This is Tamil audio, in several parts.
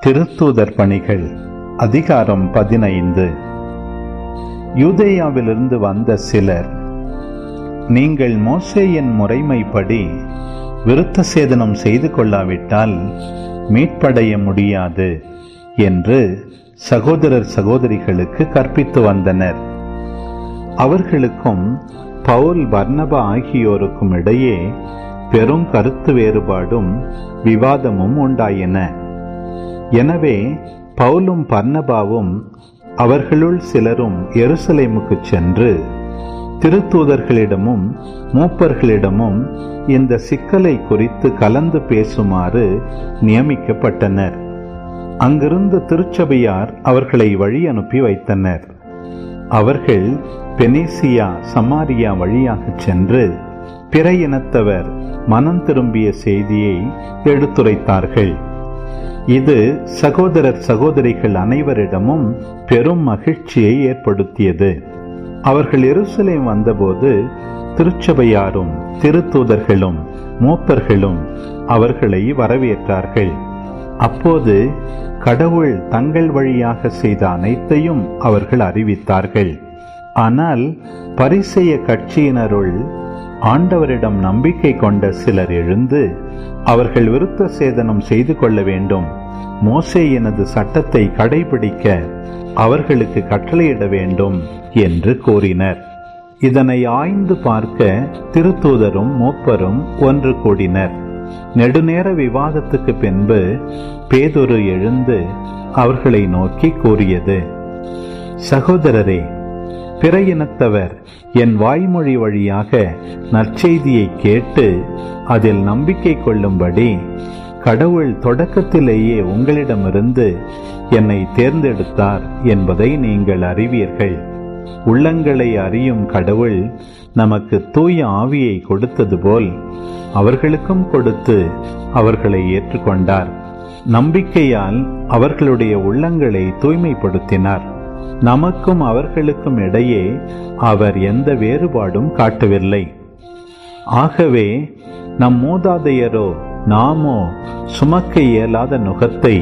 திருத்தூதர் பணிகள் அதிகாரம் பதினைந்து. யூதேயாவிலிருந்து வந்த சிலர் நீங்கள் மோசேயின் முறைமைப்படி விருத்த சேதனம் செய்து கொள்ளாவிட்டால் மீட்படைய முடியாது என்று சகோதரர் சகோதரிகளுக்கு கற்பித்து வந்தனர். அவர்களுக்கும் பவுல் பர்னபா ஆகியோருக்கும் இடையே பெரும் கருத்து வேறுபாடும் விவாதமும் உண்டாயின. எனவே பவுலும் பர்ணபாவும் அவர்களுள் சிலரும் எருசலேமுக்கு சென்று திருத்தூதர்களிடமும் மூப்பர்களிடமும் இந்த சிக்கலை குறித்து கலந்து பேசுமாறு நியமிக்கப்பட்டனர். அங்கிருந்த திருச்சபையார் அவர்களை வழி அனுப்பி வைத்தனர். அவர்கள் பெனேசியா சமாரியா வழியாக சென்று பிற இனத்தவர் மனம் திரும்பிய செய்தியை எடுத்துரைத்தார்கள். இது சகோதரர் சகோதரிகள் அனைவரிடமும் பெரும் மகிழ்ச்சியை ஏற்படுத்தியது. அவர்கள் எருசலேம் வந்தபோது திருச்சபையாரும் திருத்தூதர்களும் மூப்பர்களும் அவர்களை வரவேற்றார்கள். அப்போது கடவுள் தங்கள் வழியாக செய்த அனைத்தையும் அவர்கள் அறிவித்தார்கள். ஆனால் பரிசெய கட்சியினருள் ஆண்டவரிடம் நம்பிக்கை கொண்ட சிலர் எழுந்து அவர்கள் விருத்த சேதனம் செய்து கொள்ள வேண்டும். மோசே எனது சட்டத்தை கடைபிடிக்க அவர்களுக்கு கட்டளையிட வேண்டும் என்று கூறினர் இதனை ஆய்ந்து பார்க்க திருத்தூதரும் மூப்பரும் ஒன்று கூடினர். நெடுநேர விவாதத்துக்கு பின்பு பேதொரு எழுந்து அவர்களை நோக்கி கூறியது சகோதரரே பிற இனத்தவர் என் வாய்மொழி வழியாக நற்செய்தியை கேட்டு அதில் நம்பிக்கை கொள்ளும்படி கடவுள் தொடக்கத்திலேயே உங்களிடமிருந்து என்னை தேர்ந்தெடுத்தார் என்பதை நீங்கள் அறிவீர்கள். உள்ளங்களை அறியும் கடவுள் நமக்கு தூய ஆவியை கொடுத்தது போல் அவர்களுக்கும் கொடுத்து அவர்களை ஏற்றுக்கொண்டார். நம்பிக்கையால் அவர்களுடைய உள்ளங்களை தூய்மைப்படுத்தினார். நமக்கும் அவர்களுக்கும் இடையே அவர் எந்த வேறுபாடும் காட்டவில்லை. ஆகவே நம் மூதாதையரோ நாமோ சுமக்க இயலாத நுகத்தை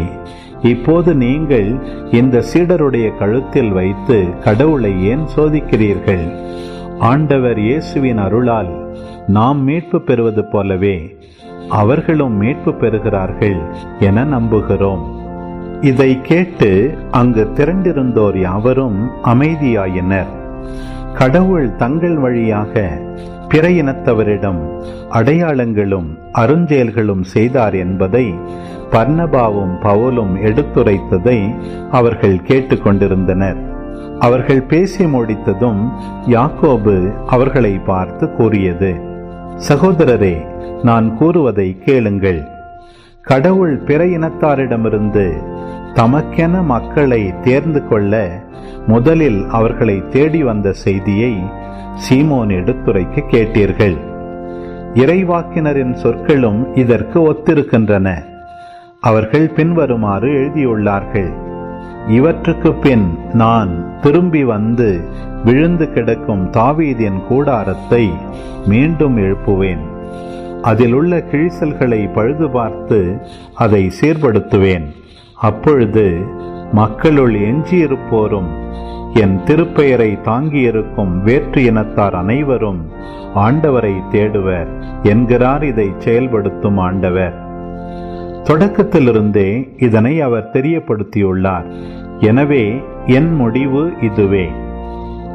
இப்போது நீங்கள் இந்த சீடருடைய கழுத்தில் வைத்து கடவுளை ஏன் சோதிக்கிறீர்கள்? ஆண்டவர் இயேசுவின் அருளால் நாம் மீட்பு பெறுவது போலவே அவர்களும் மீட்பு பெறுகிறார்கள் என நம்புகிறோம். இதை கேட்டு அங்கு திரண்டிருந்தோர் யாவரும் அமைதியாயினர். கடவுள் தங்கள் வழியாக பிற இனத்தவரிடம் அடையாளங்களும் அருஞ்செயல்களும் செய்தார் என்பதை பர்ணபாவும் பவுலும் எடுத்துரைத்ததை அவர்கள் கேட்டுக்கொண்டிருந்தனர். அவர்கள் பேசி முடித்ததும் யாக்கோபு அவர்களை பார்த்து கூறியது சகோதரரே நான் கூறுவதை கேளுங்கள். கடவுள் பிற இனத்தாரிடமிருந்து தமக்கென மக்களை தேர்ந்து கொள்ள முதலில் அவர்களை தேடி வந்த செய்தியை சீமோன் எடுத்துரைக்க கேட்டீர்கள். இறைவாக்கினரின் சொற்களும் இதற்கு ஒத்திருக்கின்றன. அவர்கள் பின்வருமாறு எழுதியுள்ளார்கள். இவற்றுக்கு பின் நான் திரும்பி வந்து விழுந்து கிடக்கும் தாவீதின் கூடாரத்தை மீண்டும் எழுப்புவேன். அதில் உள்ள கிழிசல்களை பழுது பார்த்து அதை சீர்படுத்துவேன். அப்பொழுது மக்களுள் எஞ்சியிருப்போரும் என் திருப்பெயரை தாங்கியிருக்கும் வேற்று இனத்தார் அனைவரும் ஆண்டவரை தேடுவர் என்கிறார் இதை செயல்படுத்தும் ஆண்டவர். தொடக்கத்திலிருந்தே இதனை அவர் தெரியப்படுத்தியுள்ளார். எனவே என் முடிவு இதுவே.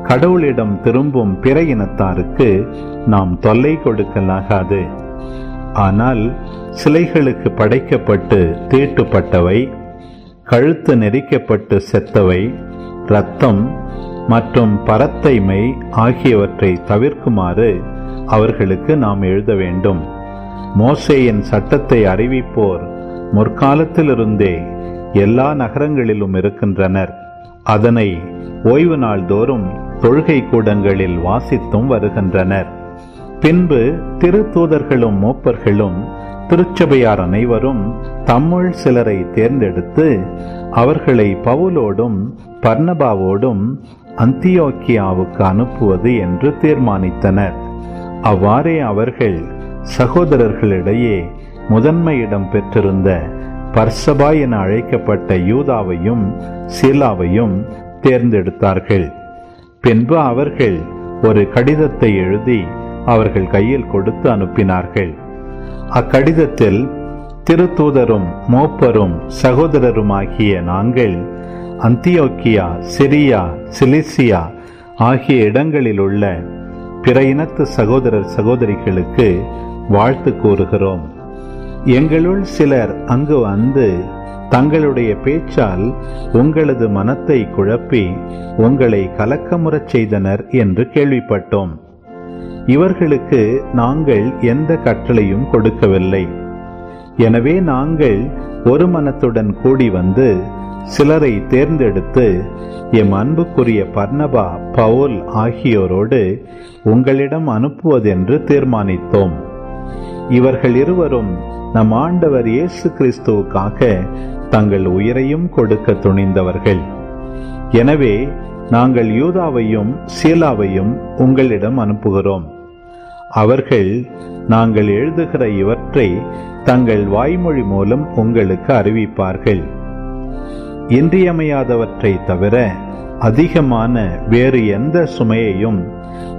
கடவுளிடம் திரும்பும் பிற இனத்தாருக்கு நாம் தொல்லை கொடுக்கலாகாது. ஆனால் சிலைகளுக்கு படைக்கப்பட்டு தீட்டுப்பட்டவை கழுத்து நெரிக்கப்பட்டு செத்தவை இரத்தம் மற்றும் பரத்தைமை ஆகியவற்றை தவிர்க்குமாறு அவர்களுக்கு நாம் எழுத வேண்டும். மோசேயின் சட்டத்தை அறிவிப்போர் முற்காலத்திலிருந்தே எல்லா நகரங்களிலும் இருக்கின்றனர். அதனை ஓய்வு நாள்தோறும் தொழுகை கூடங்களில் வாசித்தும் வருகின்றனர். பின்பு திருத்தூதர்களும் மூப்பர்களும் திருச்சபையார் அனைவரும் தம்முள் சிலரை தேர்ந்தெடுத்து அவர்களை பவுலோடும் பர்ணபாவோடும் அந்தியோக்கியாவுக்கு அனுப்புவது என்று தீர்மானித்தனர். அவ்வாறே அவர்கள் சகோதரர்களிடையே முதன்மையிடம் பெற்றிருந்த பர்சபா என அழைக்கப்பட்ட யூதாவையும் சீலாவையும் தேர்ந்தெடுத்தார்கள். பின்பு அவர்கள் ஒரு கடிதத்தை எழுதி அவர்கள் கையில் கொடுத்து அனுப்பினார்கள். அக்கடிதத்தில் திருத்தூதரும் மோப்பரும் சகோதரருமாகிய நாங்கள் அந்தியோக்கியா சிரியா சிலிசியா ஆகிய இடங்களில் உள்ள பிற இனத்து சகோதரர் சகோதரிகளுக்கு வாழ்த்து கூறுகிறோம். எங்களுள் சிலர் அங்கு வந்து தங்களுடைய பேச்சால் உங்களது மனத்தை குழப்பி உங்களை கலக்கமுறச் செய்தனர் என்று கேள்விப்பட்டோம். இவர்களுக்கு நாங்கள் எந்த கட்டளையும் கொடுக்கவில்லை. எனவே நாங்கள் ஒரு மனத்துடன் கூடி வந்து சிலரை தேர்ந்தெடுத்து எம் அன்புக்குரிய பர்ணபா பவுல் ஆகியோரோடு உங்களிடம் அனுப்புவதென்று தீர்மானித்தோம். இவர்கள் இருவரும் நம் ஆண்டவர் இயேசு கிறிஸ்துவுக்காக தங்கள் உயிரையும் கொடுக்க துணிந்தவர்கள். எனவே நாங்கள் யூதாவையும் சீலாவையும் உங்களிடம் அனுப்புகிறோம். அவர்கள் நாங்கள் எழுதுகிற இவற்றை தங்கள் வாய்மொழி மூலம் உங்களுக்கு அறிவிப்பார்கள். இன்றியமையாதவற்றை தவிர அதிகமான வேறு எந்த சுமையையும்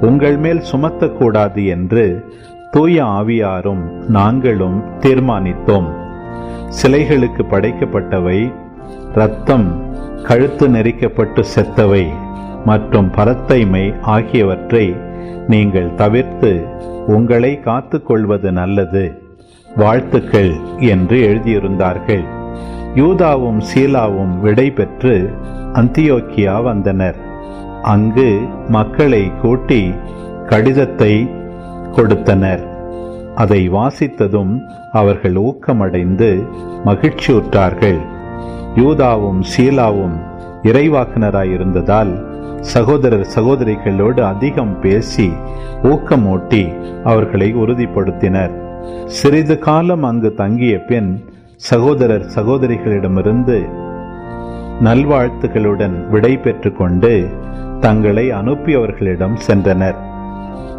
உங்கள் மேல் சுமத்தக்கூடாது என்று தூய ஆவியாரும் நாங்களும் தீர்மானித்தோம். சிலைகளுக்கு படைக்கப்பட்டவை இரத்தம் கழுத்து நெரிக்கப்பட்டு செத்தவை மற்றும் பரத்தைமை ஆகியவற்றை நீங்கள் தவிர்த்து உங்களை காத்துக்கொள்வது நல்லது. வாழ்த்துக்கள் என்று எழுதியிருந்தார்கள். யூதாவும் சீலாவும் விடைபெற்று அந்தியோக்கியா வந்தனர். அங்கு மக்களை கூட்டி கடிதத்தை கொடுத்தனர். அதை வாசித்ததும் அவர்கள் ஊக்கமடைந்து மகிழ்ச்சியுற்றார்கள். யூதாவும் சீலாவும் இறைவாக்குனராயிருந்ததால் சகோதரர் சகோதரிகளோடு அதிகம் பேசி ஊக்கமூட்டி அவர்களை உறுதிப்படுத்தினர். சிறிது காலம் அங்கு தங்கிய பின் சகோதரர் சகோதரிகளிடமிருந்து நல்வாழ்த்துகளுடன் விடை கொண்டு தங்களை அனுப்பியவர்களிடம் சென்றனர்.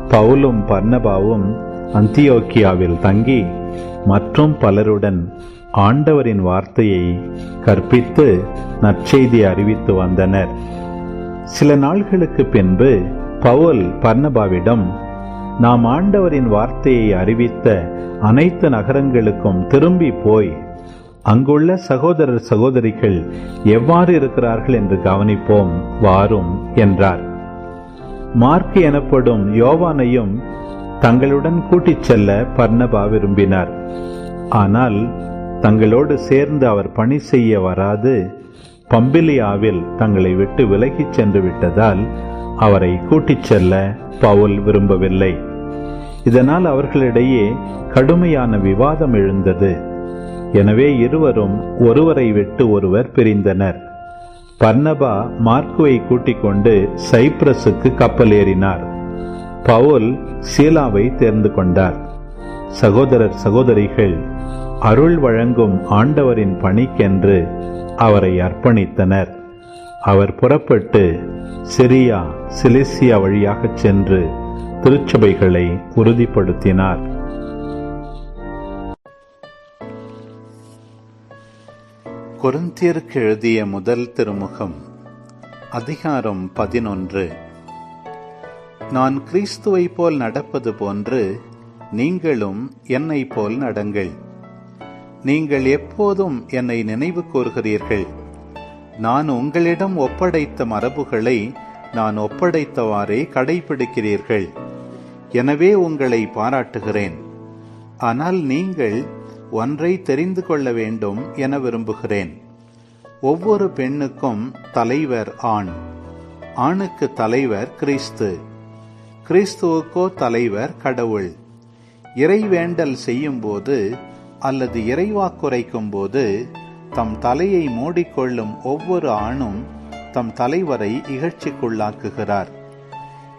பவுலும் பர்ணபாவும் அந்தியோக்கியாவில் தங்கி மற்றும் பலருடன் ஆண்டவரின் வார்த்தையை கற்பித்து நற்செய்தி அறிவித்து வந்தனர். சில நாள்களுக்கு பின்பு பவுல் பர்ணபாவிடம் நாம் ஆண்டவரின் வார்த்தையை அறிவித்த அனைத்து நகரங்களுக்கும் திரும்பி போய் அங்குள்ள சகோதரர் சகோதரிகள் எவ்வாறு இருக்கிறார்கள் என்று கவனிப்போம். வாரும் என்றார். மார்க் எனப்படும் யோவானையும் தங்களுடன் கூட்டிச் செல்ல பர்ணபா விரும்பினார். ஆனால் தங்களோடு சேர்ந்து அவர் பணி செய்ய வராது. பம்பிலியாவில் தங்களை விட்டு விலகிச் சென்று விட்டதால் அவரை கூட்டிச் செல்ல பவுல் விரும்பவில்லை. இதனால் அவர்களிடையே கடுமையான விவாதம் எழுந்தது. எனவே இருவரும் ஒருவரை விட்டு ஒருவர் பிரிந்தனர். பர்னபா மார்க்குவை கூட்டிக் கொண்டு சைப்ரஸுக்கு கப்பல் ஏறினார். பவுல் சீலாவை தேர்ந்து கொண்டார். சகோதரர் சகோதரிகள் அருள் வழங்கும் ஆண்டவரின் பணிக்கென்று அவரை அர்ப்பணித்தனர். அவர் புறப்பட்டு சிரியா சிலிசியா வழியாகச் சென்று திருச்சபைகளை உறுதிப்படுத்தினார். கொருந்தியருக்கு எழுதிய முதல் திருமுகம் அதிகாரம் பதினொன்று. நான் கிறிஸ்துவை போல் நடப்பது போன்று நீங்களும் என்னை போல் நடங்கள். நீங்கள் எப்போதும் என்னை நினைவு கூறுகிறீர்கள். நான் உங்களிடம் ஒப்படைத்த மரபுகளை நான் ஒப்படைத்தவாறே கடைபிடிக்கிறீர்கள். எனவே உங்களை பாராட்டுகிறேன். ஆனால் நீங்கள் ஒன்றை தெரிந்து கொள்ள வேண்டும் என விரும்புகிறேன். ஒவ்வொரு பெண்ணுக்கும் தலைவர் ஆண். ஆணுக்கு தலைவர் கிறிஸ்து. கிறிஸ்துவுக்கோ தலைவர் கடவுள். இறைவேண்டல் செய்யும்போது அல்லது இறைவாக்குரைக்கும் போது தம் தலையை மூடிக்கொள்ளும் ஒவ்வொரு ஆணும் தம் தலைவரை இகழ்ச்சிக்குள்ளாக்குகிறார்.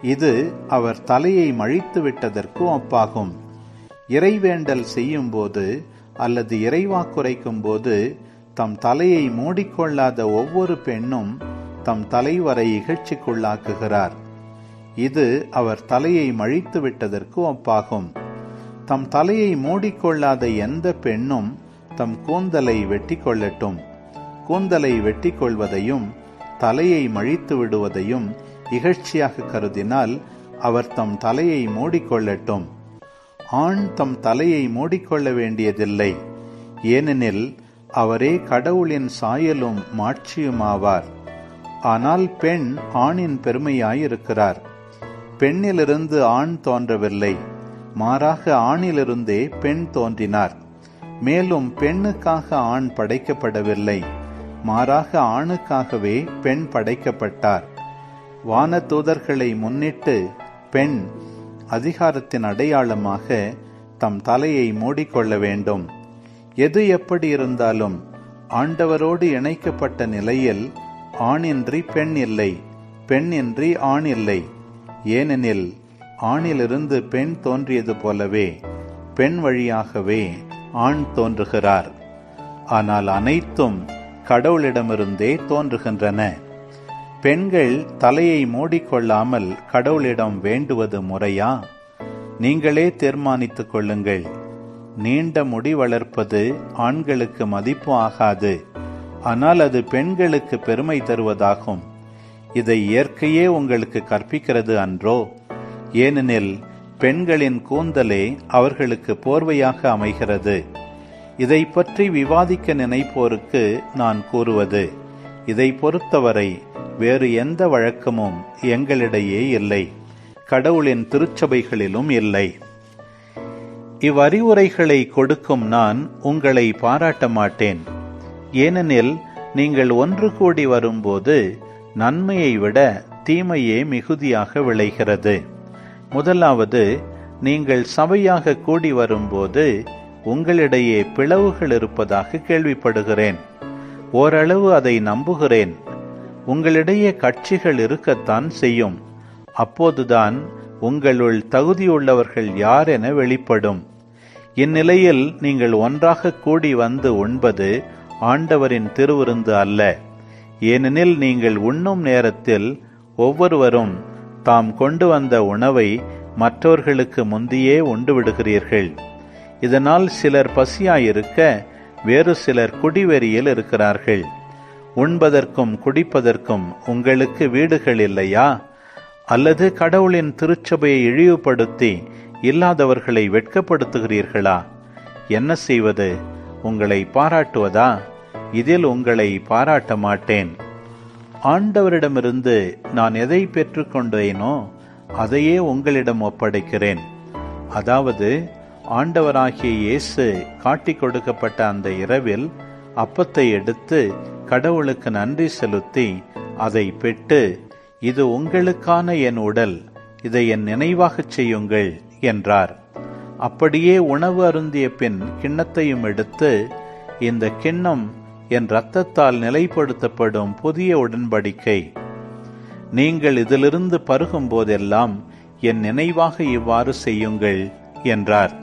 இது அவர் தலையை மழித்து விட்டதற்கு ஒப்பாகும். இறைவேண்டல் செய்யும் போது அல்லது இறைவாக்குரைக்கும் போது தம் தலையை மூடிக்கொள்ளாத ஒவ்வொரு பெண்ணும் தம் தலைவரை இகழ்ச்சிக்குள்ளாக்குகிறார். இது அவர் தலையை மழித்து விட்டதற்கு ஒப்பாகும். தம் தலையை மூடிக்கொள்ளாத எந்த பெண்ணும் தம் கூந்தலை வெட்டி கொள்ளட்டும் கூந்தலை வெட்டி கொள்வதையும் தலையை மழித்து விடுவதையும் இகழ்ச்சியாக கருதினால் அவர் தம் தலையை மூடிக்கொள்ளட்டும். ஆண் தம் தலையை மூடிக்கொள்ள வேண்டியதில்லை. ஏனெனில் அவரே கடவுளின் சாயலும் மாட்சியுமாவார். ஆனால் பெண் ஆணின் பெருமையாயிருக்கிறார். பெண்ணிலிருந்து ஆண் தோன்றவில்லை. மாறாக ஆணிலிருந்தே பெண் தோன்றினார். மேலும் பெண்ணுக்காக ஆண் படைக்கப்படவில்லை. மாறாக ஆணுக்காகவே பெண் படைக்கப்பட்டார். வான தூதர்களை முன்னிட்டு பெண் அதிகாரத்தின் அடையாளமாக தம் தலையை மூடிக்கொள்ள வேண்டும். எது எப்படி இருந்தாலும் ஆண்டவரோடு இணைக்கப்பட்ட நிலையில் ஆணின்றி பெண் இல்லை பெண்ணின்றி ஆண் இல்லை. ஏனெனில் ஆணிலிருந்து பெண் தோன்றியது போலவே பெண் வழியாகவே ஆண் தோன்றுகிறார். ஆனால் அனைத்தும் கடவுளிடமிருந்தே தோன்றுகின்றன. பெண்கள் தலையை மூடிக்கொள்ளாமல் கடவுளிடம் வேண்டுவது முறையா? நீங்களே தீர்மானித்துக் கொள்ளுங்கள். நீண்ட முடி வளர்ப்பது ஆண்களுக்கு மதிப்பு ஆகாது. ஆனால் அது பெண்களுக்கு பெருமை தருவதாகும். இதை இயற்கையே உங்களுக்கு கற்பிக்கிறது அன்றோ? ஏனெனில் பெண்களின் கூந்தலே அவர்களுக்கு போர்வையாக அமைகிறது. இதை பற்றி விவாதிக்க நினைப்போருக்கு நான் கூறுவது இதை பொறுத்தவரை வேறு எந்த வழக்கமும் எங்களிடையே இல்லை. கடவுளின் திருச்சபைகளிலும் இல்லை. இவ்வறிவுரைகளை கொடுக்கும் நான் உங்களை பாராட்ட மாட்டேன். ஏனெனில் நீங்கள் ஒன்று கூடி வரும்போது நன்மையை விட தீமையே மிகுதியாக விளைகிறது. முதலாவது நீங்கள் சபையாக கூடி வரும்போது உங்களிடையே பிளவுகள் இருப்பதாக கேள்விப்படுகிறேன். ஓரளவு அதை நம்புகிறேன். உங்களிடையே கட்சிகள் இருக்கத்தான் செய்யும். அப்போதுதான் உங்களுள் தகுதியுள்ளவர்கள் யார் என வெளிப்படும். இந்நிலையில் நீங்கள் ஒன்றாக கூடி வந்து உண்பது ஆண்டவரின் திருவிருந்து அல்ல. ஏனெனில் நீங்கள் உண்ணும் நேரத்தில் ஒவ்வொருவரும் தாம் கொண்டு வந்த உணவை மற்றவர்களுக்கு முந்தியே உண்டு விடுகிறீர்கள். இதனால் சிலர் பசியாயிருக்க வேறு சிலர் குடிவெறியில் இருக்கிறார்கள். உண்பதற்கும் குடிப்பதற்கும் உங்களுக்கு வீடுகள் இல்லையா அல்லது கடவுளின் திருச்சபையை இழிவுபடுத்தி இல்லாதவர்களை வெட்கப்படுத்துகிறீர்களா? என்ன செய்வது? உங்களை பாராட்டுவதா? இதில் உங்களை பாராட்ட மாட்டேன். ஆண்டவரிடமிருந்து நான் எதை பெற்றுக்கொண்டேனோ அதையே உங்களிடம் ஒப்படைக்கிறேன். அதாவது ஆண்டவராகிய இயேசு காட்டிக் கொடுக்கப்பட்ட அந்த இரவில் அப்பத்தை எடுத்து கடவுளுக்கு நன்றி செலுத்தி அதை பெற்று இது உங்களுக்கான என் உடல் இதை என் நினைவாகச் செய்யுங்கள் என்றார். அப்படியே உணவு அருந்திய பின் கிண்ணத்தையும் எடுத்து இந்த கிண்ணம் என் இரத்தத்தால் நிலைப்படுத்தப்படும் புதிய உடன்படிக்கை. நீங்கள் இதிலிருந்து பருகும் போதெல்லாம் என் நினைவாக இவ்வாறு செய்யுங்கள் என்றார்.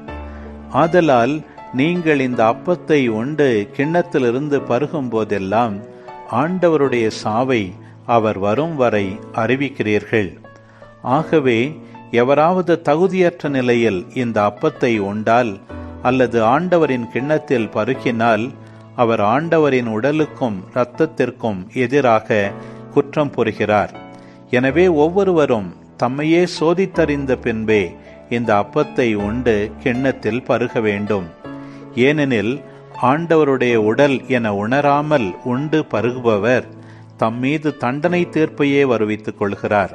ஆதலால் நீங்கள் இந்த அப்பத்தை உண்டு கிண்ணத்திலிருந்து பருகும் போதெல்லாம் ஆண்டவருடைய சாவை அவர் வரும் வரை அறிவிக்கிறீர்கள். ஆகவே எவராவது தகுதியற்ற நிலையில் இந்த அப்பத்தை உண்டால் அல்லது ஆண்டவரின் கிண்ணத்தில் பருகினால் அவர் ஆண்டவரின் உடலுக்கும் இரத்தத்திற்கும் எதிராக குற்றம் புரிகிறார். எனவே ஒவ்வொருவரும் தம்மையே சோதித்தறிந்த பின்பே இந்த அப்பத்தை உண்டு கிண்ணத்தில் பருக வேண்டும். ஏனெனில் ஆண்டவருடைய உடல் என உணராமல் உண்டு பருகுபவர் தம் மீது தண்டனை தீர்ப்பையே வருவித்துக் கொள்கிறார்.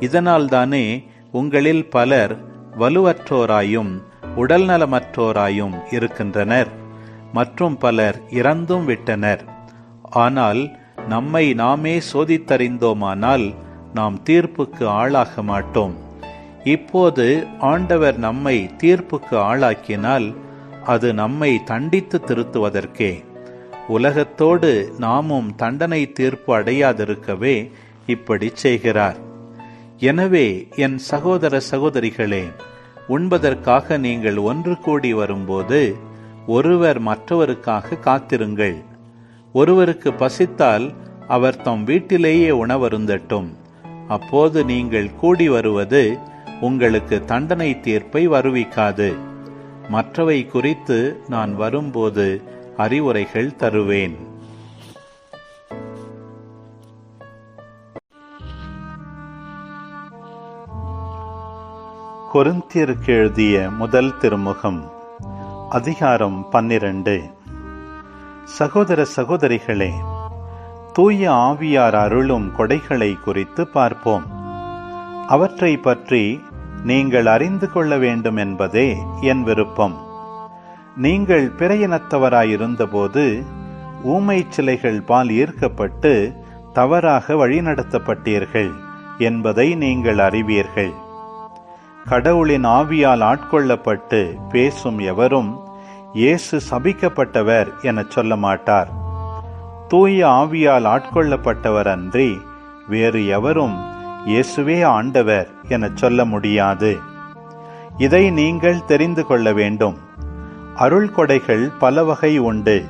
இதனால்தானே உங்களில் பலர் வலுவற்றோராயும் உடல் நலமற்றோராயும் இருக்கின்றனர். மற்றும் பலர் இறந்தும் விட்டனர். ஆனால் நம்மை நாமே சோதித்தறிந்தோமானால் நாம் தீர்ப்புக்கு ஆளாக மாட்டோம். இப்போது ஆண்டவர் நம்மை தீர்ப்புக்கு ஆளாக்கினால் அது நம்மை தண்டித்து திருத்துவதற்கே. உலகத்தோடு நாமும் தண்டனை தீர்ப்பு அடையாதிருக்கவே இப்படி செய்கிறார். எனவே என் சகோதர சகோதரிகளே உண்பதற்காக நீங்கள் ஒன்று கூடி வரும்போது ஒருவர் மற்றவருக்காக காத்திருங்கள். ஒருவருக்கு பசித்தால் அவர் தம் வீட்டிலேயே உணவருந்தட்டும். அப்போது நீங்கள் கூடி வருவது உங்களுக்கு தண்டனை தீர்ப்பை வருவிக்காது. மற்றவை குறித்து நான் வரும்போது அறிவுரைகள் தருவேன். கொருந்தியருக்கு எழுதிய முதல் திருமுகம் அதிகாரம் பன்னிரண்டு. சகோதர சகோதரிகளே தூய ஆவியார் அருளும் கொடைகளை குறித்து பார்ப்போம். அவற்றை பற்றி நீங்கள் அறிந்து கொள்ள வேண்டும் என்பதே என் விருப்பம். நீங்கள் பிறையினத்தவராயிருந்தபோது ஊமை சிலைகள் பால் ஈர்க்கப்பட்டு தவறாக வழிநடத்தப்பட்டீர்கள் என்பதை நீங்கள் அறிவீர்கள். கடவுளின் ஆவியால் ஆட்கொள்ளப்பட்டு பேசும் எவரும் இயேசு சபிக்கப்பட்டவர் எனச் சொல்ல மாட்டார். தூய ஆவியால் ஆட்கொள்ளப்பட்டவர் அன்றி வேறு எவரும் இயேசுவே ஆண்டவர் என சொல்ல முடியாது. இதை நீங்கள் தெரிந்து கொள்ள வேண்டும். அருள் கொடைகள் பல வகை உண்டு.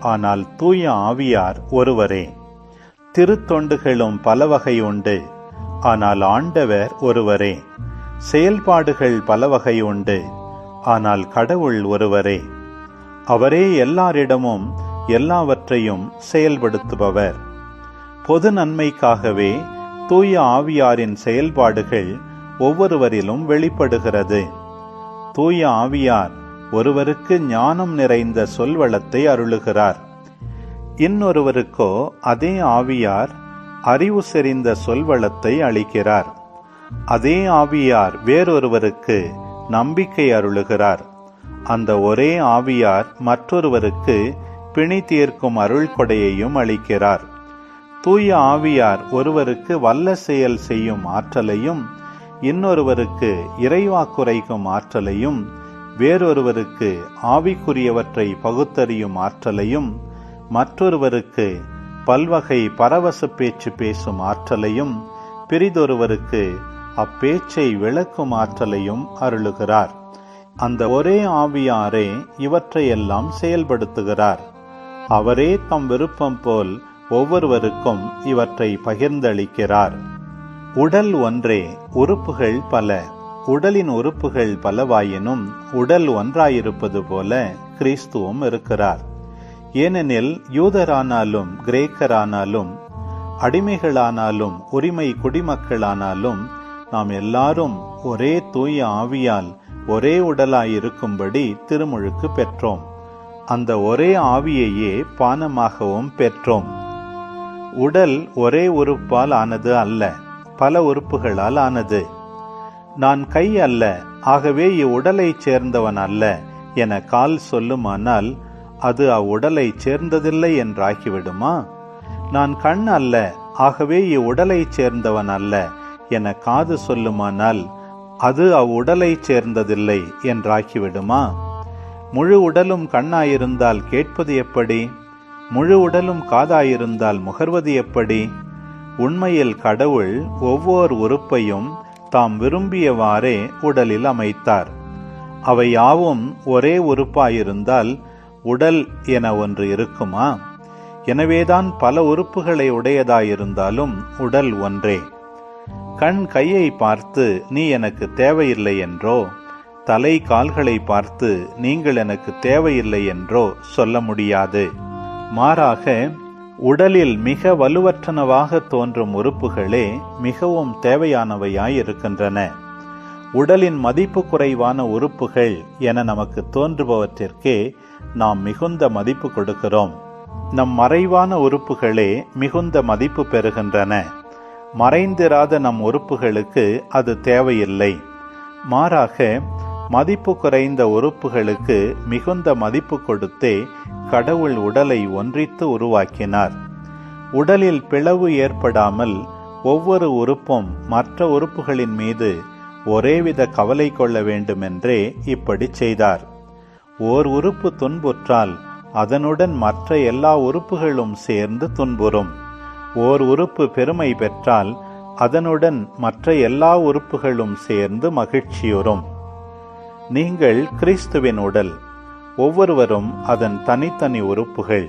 ஆனால் தூய ஆவியார் ஒருவரே. திருத்தொண்டுகளும் பல வகை உண்டு. ஆனால் ஆண்டவர் ஒருவரே. செயல்பாடுகள் பல வகை உண்டு. ஆனால் கடவுள் ஒருவரே. அவரே எல்லாரிடமும் எல்லாவற்றையும் செயல்படுத்துபவர். பொது நன்மைக்காகவே தூய ஆவியாரின் செயல்பாடுகள் ஒவ்வொருவரிலும் வெளிப்படுகிறது. தூய ஆவியார் ஒருவருக்கு ஞானம் நிறைந்த சொல்வளத்தை அருளுகிறார். இன்னொருவருக்கோ அதே ஆவியார் அறிவு செறிந்த சொல்வளத்தை அளிக்கிறார். அதே ஆவியார் வேறொருவருக்கு நம்பிக்கை அருளுகிறார். அந்த ஒரே ஆவியார் மற்றொருவருக்கு பிணி தீர்க்கும் அருள் கொடையையும் அளிக்கிறார். தூய ஆவியார் ஒருவருக்கு வல்ல செயல் செய்யும் ஆற்றலையும் இன்னொருவருக்கு இறைவா குறைக்கும் ஆற்றலையும் வேறொருவருக்கு ஆவிக்குரியவற்றை பகுத்தறியும் ஆற்றலையும் மற்றொருவருக்கு பல்வகை பரவச பேச்சு பேசும் ஆற்றலையும் பிரிதொருவருக்கு அப்பேச்சை விளக்கும் ஆற்றலையும் அருளுகிறார். அந்த ஒரே ஆவியாரே இவற்றையெல்லாம் செயல்படுத்துகிறார். அவரே தம் விருப்பம் போல் ஒவ்வொருவருக்கும் இவற்றை பகிர்ந்தளிக்கிறார். உடல் ஒன்றே உறுப்புகள் பல. உடலின் உறுப்புகள் பலவாயினும் உடல் ஒன்றாயிருப்பது போல கிறிஸ்துவும் இருக்கிறார். ஏனெனில் யூதரானாலும் கிரேக்கரானாலும் அடிமைகளானாலும் உரிமை குடிமக்களானாலும் நாம் எல்லாரும் ஒரே தூய ஆவியால் ஒரே உடலாயிருக்கும்படி திருமுழுக்கு பெற்றோம். அந்த ஒரே ஆவியையே பானமாகவும் பெற்றோம். உடல் ஒரே உறுப்பால் ஆனது அல்ல பல உறுப்புகளால் ஆனது. நான் கை அல்ல ஆகவே இவ்வுடலைச் சேர்ந்தவன் அல்ல என கால் சொல்லுமானால் அது அவ்வுடலைச் சேர்ந்ததில்லை என்றாகிவிடுமா? நான் கண் அல்ல ஆகவே இவ்வுடலைச் சேர்ந்தவன் அல்ல என காது சொல்லுமானால் அது அவ்வுடலைச் சேர்ந்ததில்லை என்றாகிவிடுமா? முழு உடலும் கண்ணாயிருந்தால் கேட்பது எப்படி? முழு உடலும் காதாயிருந்தால் முகர்வது எப்படி? உண்மையில் கடவுள் ஒவ்வொரு உறுப்பையும் தாம் விரும்பியவாறே உடலில் அமைத்தார். அவை யாவும் ஒரே உறுப்பாயிருந்தால் உடல் என ஒன்று இருக்குமா? எனவேதான் பல உறுப்புகளை உடையதாயிருந்தாலும் உடல் ஒன்றே. கண் கையை பார்த்து நீ எனக்கு தேவையில்லை என்றோ தலை கால்களை பார்த்து நீங்கள் எனக்கு தேவையில்லை என்றோ சொல்ல முடியாது. மாறாக உடலில் மிக வலுவற்றனவாக தோன்றும் உறுப்புகளே மிகவும் தேவையானவையாயிருக்கின்றன. உடலின் மதிப்பு குறைவான உறுப்புகள் என நமக்கு தோன்றுபவற்றிற்கே நாம் மிகுந்த மதிப்பு கொடுக்கிறோம். நம் மறைவான உறுப்புகளே மிகுந்த மதிப்பு பெறுகின்றன. மறைந்திராத நம் உறுப்புகளுக்கு அது தேவையில்லை. மாறாக மதிப்பு குறைந்த உறுப்புகளுக்கு மிகுந்த மதிப்பு கொடுத்தே கடவுள் உடலை ஒன்றித்து உருவாக்கினார். உடலில் பிளவு ஏற்படாமல் ஒவ்வொரு உறுப்பும் மற்ற உறுப்புகளின் மீது ஒரேவித கவலை கொள்ள வேண்டுமென்றே இப்படி செய்தார். ஓர் உறுப்பு துன்புற்றால் அதனுடன் மற்ற எல்லா உறுப்புகளும் சேர்ந்து துன்புறும். ஓர் உறுப்பு பெருமை பெற்றால் அதனுடன் மற்ற எல்லா உறுப்புகளும் சேர்ந்து மகிழ்ச்சியுறும். நீங்கள் கிறிஸ்துவின் உடல். ஒவ்வொருவரும் அதன் தனித்தனி உறுப்புகள்.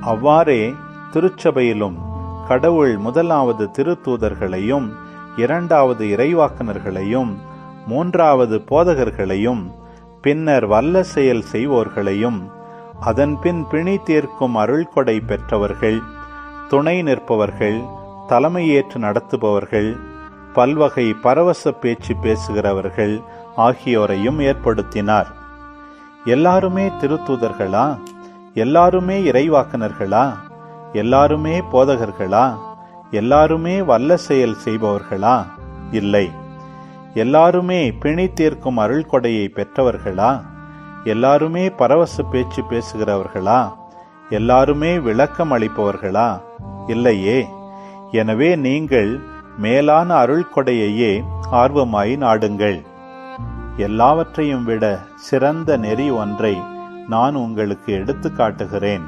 அவ்வாறே திருச்சபையிலும் கடவுள் முதலாவது திருத்தூதர்களையும் இரண்டாவது இறைவாக்கனர்களையும் மூன்றாவது போதகர்களையும் பின்னர் வல்ல செயல் செய்வோர்களையும் அதன்பின் பிணி தீர்க்கும் அருள்கொடை பெற்றவர்கள் துணை நிற்பவர்கள் தலைமையேற்று நடத்துபவர்கள் பல்வகை பரவச பேச்சு பேசுகிறவர்கள் ஆகியோரையும் ஏற்படுத்தினார். எல்லாருமே திருத்தூதர்களா? எல்லாருமே இறைவாக்கனர்களா? எல்லாருமே போதகர்களா? எல்லாருமே வல்ல செயல் செய்பவர்களா? இல்லை. எல்லாருமே பிணி தீர்க்கும் அருள்கொடையை பெற்றவர்களா? எல்லாருமே பரவச பேச்சு பேசுகிறவர்களா? எல்லாருமே விளக்கம் அளிப்பவர்களா? இல்லையே. எனவே நீங்கள் மேலான அருள்கொடையையே ஆர்வமாய் நாடுங்கள். எல்லாவற்றையும் விட சிறந்த நெறி ஒன்றை நான் உங்களுக்கு எடுத்து காட்டுகிறேன்